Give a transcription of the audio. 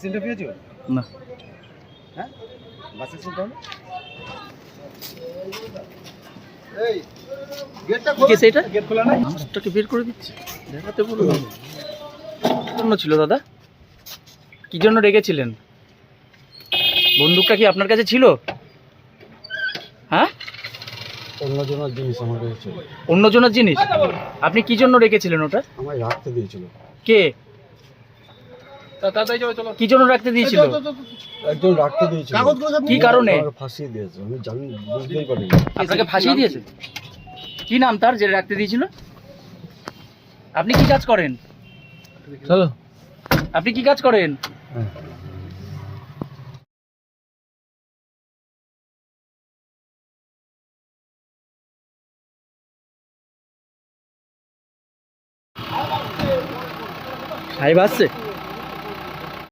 Accident হয়েছিল না। হ্যাঁ? বাস অ্যাক্সিডেন্ট হলো কি কেস এটা গেট খোলা নাই? মাছটাকে বের করে দিচ্ছে। দেখাতে বলো জন্য ছিল দাদা। কি জন্য রেখেছিলেন বন্দুকটা কি আপনার কাছে ছিল? হ্যাঁ? অন্যজনের জিনিস আমার কাছে ছিল। অন্যজনের জিনিস? আপনি কি জন্য রেখেছিলেন ওটা? আমায় রাখতে দিয়েছিল। কে? কি জন্য রাখতে দিয়েছিল? একজন রাখতে দিয়েছিল। কি কারণে? ফাঁসিয়ে দিয়েছে আমি জানি বুঝতেই পারিনি। আপনাকে ফাঁসিয়ে দিয়েছে? কি নাম তার যে রাখতে দিয়েছিল? আপনি কি কাজ করেন? চলো। আপনি কি কাজ করেন? সাহেব আসছে?